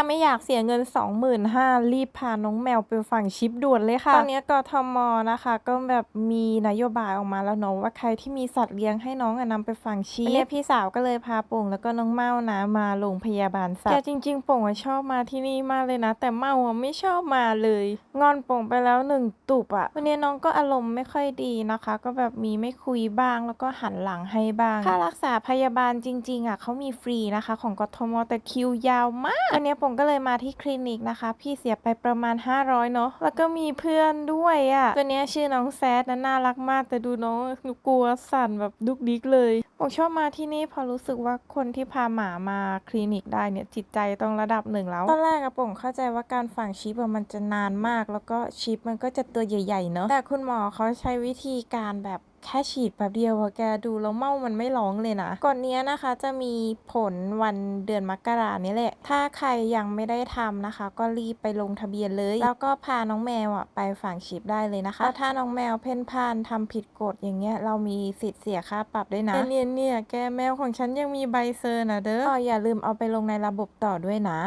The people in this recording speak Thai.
าไม่อยากเสียเงิน 25,000รีบพาน้องแมวไปฝังชิปด่วนเลยค่ะ ตอนนี้กทมนะคะ ก็แบบมีนโยบายออกมาแล้วเนาะว่าใครที่มีสัตว์เลี้ยงให้น้องอะนำไปฝังชิปอันเนี้ยพี่สาวก็เลยพาโป่งแล้วก็น้องเมานะมาโรงพยาบาลสัตว์แต่จริงๆโป่งอะชอบมาที่นี่มากเลยนะ แต่เมาอะไม่ชอบมาเลย งอนโป่งไปแล้วหนึ่งตุบอะวันนี้น้องก็อารมณ์ไม่ค่อยดีนะคะ ก็แบบมีไม่คุยบ้างแล้วก็หันหลังให้บ้างค่ารักษาพยาบาลจริงๆอะเขามีฟรีนะคะ ของกทมแต่คิวยาวมากวันนี้โป่งก็เลยมาที่คลินิกนะคะ พี่เสียไปประมาณ 500 เนาะแล้วก็มีเพื่อนด้วยอะตัวนี้ชื่อน้องแซดนะน่ารักมาก แต่ดูน้องหนูกลัวสั่นแบบดุกดิกเลยผมชอบมาที่นี่พอรู้สึกว่าคนที่พาหมามาคลินิกได้เนี่ยจิตใจต้องระดับหนึ่งแล้วตอนแรกอะผมเข้าใจว่าการฝังชิปมันจะนานมาก แล้วก็ชิปมันก็จะตัวใหญ่ๆเนาะแต่คุณหมอเขาใช้วิธีการแบบ แค่ฉีดแบบเดียวอะแกดูแล้วเมามันไม่ร้องเลยนะ ก่อนเนี้ยนะคะจะมีผลวันเดือนมกรานี้แหละ ถ้าใครยังไม่ได้ทำนะคะ ก็รีบไปลงทะเบียนเลย แล้วก็พาน้องแมวอะไปฝังชิปได้เลยนะคะแล้วถ้าน้องแมวเพ่นพ่านทำผิดกฎอย่างเงี้ยเรามีสิทธิ์เสียค่าปรับด้วยนะแต่เนี่ยเนี่ยแกแมวของฉันยังมีใบเซอร์นะเด้อก็อย่าลืมเอาไปลงในระบบต่อด้วยนะ